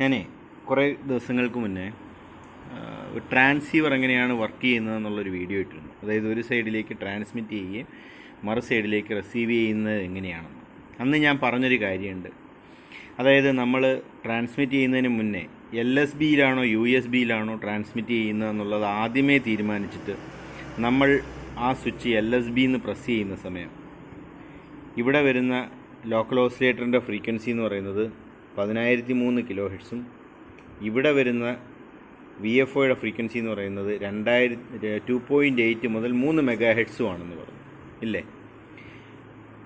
ഞാനേ കുറേ ദിവസങ്ങൾക്ക് മുന്നേ ട്രാൻസീവർ എങ്ങനെയാണ് വർക്ക് ചെയ്യുന്നത് എന്നുള്ളൊരു വീഡിയോ ഇട്ടിരുന്നു. അതായത് ഒരു സൈഡിലേക്ക് ട്രാൻസ്മിറ്റ് ചെയ്യുകയും മറു സൈഡിലേക്ക് റിസീവ് ചെയ്യുന്നത് എങ്ങനെയാണെന്ന്. അന്ന് ഞാൻ പറഞ്ഞൊരു കാര്യമുണ്ട്. അതായത് നമ്മൾ ട്രാൻസ്മിറ്റ് ചെയ്യുന്നതിന് മുന്നേ എൽ എസ് ബിയിലാണോ യു എസ് ബിയിലാണോ ട്രാൻസ്മിറ്റ് ചെയ്യുന്നത് എന്നുള്ളത് ആദ്യമേ തീരുമാനിച്ചിട്ട് നമ്മൾ ആ സ്വിച്ച് എൽ എസ് ബി എന്ന് പ്രസ് ചെയ്യുന്ന സമയം ഇവിടെ വരുന്ന ലോക്കൽ ഓസിലേറ്ററിന്റെ ഫ്രീക്വൻസി എന്ന് പറയുന്നത് പതിനായിരത്തി മൂന്ന് കിലോ ഹെഡ്സും ഇവിടെ വരുന്ന വി എഫ് ഒയുടെ ഫ്രീക്വൻസി എന്ന് പറയുന്നത് രണ്ടായിരത്തി ടു പോയിന്റ് എയ്റ്റ് മുതൽ മൂന്ന് മെഗാ ഹെഡ്സും ആണെന്ന് പറഞ്ഞു. ഇല്ലേ?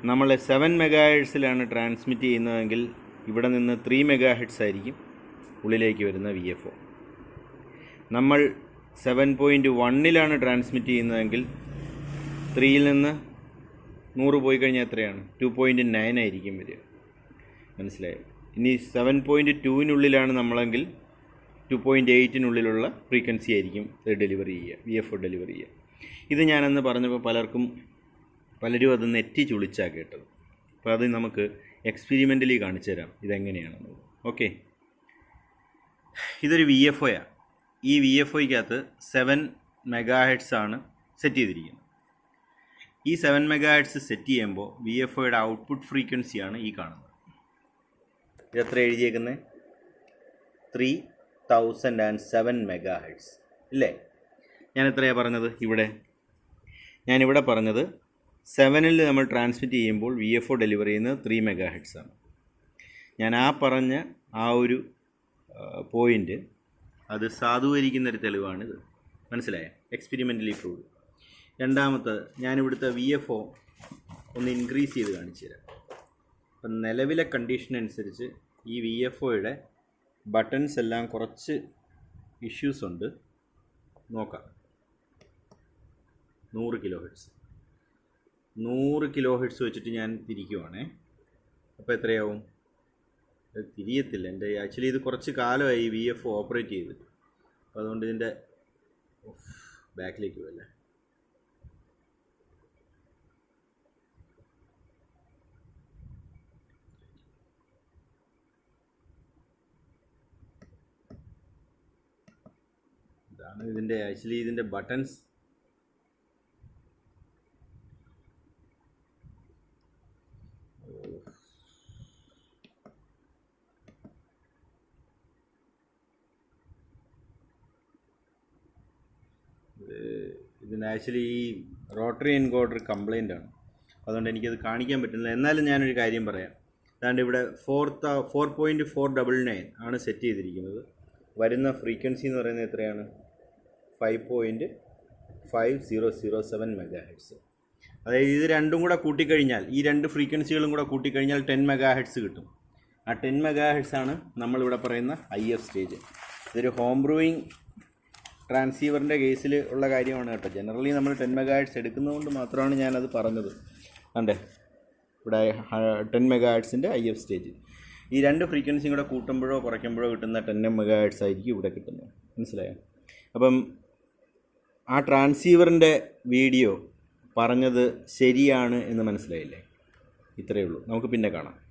നമ്മൾ സെവൻ മെഗാ ഹെഡ്സിലാണ് ട്രാൻസ്മിറ്റ് ചെയ്യുന്നതെങ്കിൽ ഇവിടെ നിന്ന് ത്രീ മെഗാ ഹെഡ്സ് ആയിരിക്കും ഉള്ളിലേക്ക് വരുന്ന വി എഫ് ഒ നമ്മൾ സെവൻ പോയിന്റ് വണ്ണിലാണ് ട്രാൻസ്മിറ്റ് ചെയ്യുന്നതെങ്കിൽ ത്രീയിൽ നിന്ന് നൂറ് പോയി കഴിഞ്ഞാൽ എത്രയാണ്? ടു പോയിന്റ് നയൻ ആയിരിക്കും വരിക. മനസ്സിലായോ? ഇനി സെവൻ പോയിന്റ് ടുവിനുള്ളിലാണ് നമ്മളെങ്കിൽ ടു പോയിന്റ് എയ്റ്റിനുള്ളിലുള്ള ഫ്രീക്വൻസി ആയിരിക്കും ഇത് ഡെലിവറി ചെയ്യുക വി എഫ് ഡെലിവറി ചെയ്യുക. ഇത് ഞാനന്ന് പറഞ്ഞപ്പോൾ പലർക്കും പലരും അത് നെറ്റി ചുളിച്ചാണ് കേട്ടത്. അപ്പോൾ അത് നമുക്ക് എക്സ്പെരിമെന്റലി കാണിച്ചു തരാം ഇതെങ്ങനെയാണെന്നുള്ളത് ഓക്കെ ഇതൊരു വി എഫ് ഒയാണ് ഈ വി എഫ് ഒയ്ക്കകത്ത് സെവൻ മെഗാ ഹെഡ്സ് ആണ് സെറ്റ് ചെയ്തിരിക്കുന്നത്. ഈ സെവൻ മെഗാ ഹെഡ്സ് സെറ്റ് ചെയ്യുമ്പോൾ വി എഫ് ഒയുടെ ഔട്ട്പുട്ട് ഫ്രീക്വൻസിയാണ് ഈ കാണുന്നത്. ഇതെത്ര എഴുതിയേക്കുന്നത് three thousand and seven megahertz ഇല്ലേ? ഞാൻ എത്രയാണ് പറഞ്ഞത് ഇവിടെ? ഞാനിവിടെ പറഞ്ഞത് സെവനിൽ നമ്മൾ ട്രാൻസ്മിറ്റ് ചെയ്യുമ്പോൾ വി എഫ് ഒ ഡെലിവറി ചെയ്യുന്നത് ത്രീ മെഗാ ആണ്. ഞാൻ ആ പറഞ്ഞ ആ ഒരു പോയിന്റ് അത് സാധൂകരിക്കുന്നൊരു തെളിവാണിത്. മനസ്സിലായോ? എക്സ്പെരിമെന്റലി പ്രൂവ് രണ്ടാമത്തെ ഞാനിവിടുത്തെ വി എഫ് ഒ ഒന്ന് ഇൻക്രീസ് ചെയ്ത് കാണിച്ചു തരാം അപ്പം നിലവിലെ കണ്ടീഷൻ അനുസരിച്ച് ഈ വി എഫ് ഒയുടെ ബട്ടൺസ് എല്ലാം കുറച്ച് ഇഷ്യൂസ് ഉണ്ട്. നോക്കാം. നൂറ് കിലോ ഹെഡ്സ് നൂറ് കിലോ ഹെഡ്സ് വെച്ചിട്ട് ഞാൻ തിരിക്കുവാണേ. അപ്പോൾ എത്രയാവും? തിരിയത്തില്ല. എന്റെ ആക്ച്വലി ഇത് കുറച്ച് കാലമായി വി എഫ് ഓപ്പറേറ്റ് ചെയ്തിട്ട്. അപ്പോൾ അതുകൊണ്ട് ഇതിന്റെ ബാക്കിലേക്ക് പോയല്ലേ ഇതാണ് ഇതിന്റെ ആക്ച്വലി ഇതിന്റെ ബട്ടൺസ് ഇതിന് ആക്ച്വലി ഈ റോട്ടറി എൻകോഡർ കംപ്ലൈന്റ് ആണ്. അതുകൊണ്ട് എനിക്കത് കാണിക്കാൻ പറ്റുന്നില്ല. എന്നാലും ഞാനൊരു കാര്യം പറയാം. അതാണ്ട് ഇവിടെ four four point four double nine ആണ് സെറ്റ് ചെയ്തിരിക്കുന്നത്. വരുന്ന ഫ്രീക്വൻസി എന്ന് പറയുന്നത് എത്രയാണ്? Five point five zero zero seven megahertz അതായത് ഇത് രണ്ടും കൂടെ കൂട്ടിക്കഴിഞ്ഞാൽ ഈ രണ്ട് ഫ്രീക്വൻസികളും കൂടെ കൂട്ടിക്കഴിഞ്ഞാൽ ടെൻ മെഗാ ഹെഡ്സ് കിട്ടും. ആ ടെൻ മെഗാ ഹെഡ്സ് ആണ് നമ്മളിവിടെ പറയുന്ന ഐ എഫ് സ്റ്റേജ് ഇതൊരു ഹോം ബ്രൂയിങ് ട്രാൻസീവറിന്റെ കേസിൽ ഉള്ള കാര്യമാണ് കേട്ടോ. ജനറലി നമ്മൾ ടെൻ മെഗാ ഹെഡ്സ് എടുക്കുന്നതുകൊണ്ട് മാത്രമാണ് ഞാനത് പറഞ്ഞത്. അണ്ടേ ഇവിടെ ടെൻ മെഗാ ഹെഡ്സിന്റെ ഐ എഫ് സ്റ്റേജ് ഈ രണ്ട് ഫ്രീക്വൻസിയും കൂടെ കൂട്ടുമ്പോഴോ കുറയ്ക്കുമ്പോഴോ കിട്ടുന്ന ടെൻ മെഗാ ഹെഡ്സ് ആയിരിക്കും ഇവിടെ കിട്ടുന്നത്. മനസ്സിലായോ? അപ്പം ആ ട്രാൻസീവറിന്റെ വീഡിയോ പറഞ്ഞത് ശരിയാണ് എന്ന് മനസ്സിലായില്ലേ? ഇത്രയേ ഉള്ളൂ. നമുക്ക് പിന്നെ കാണാം.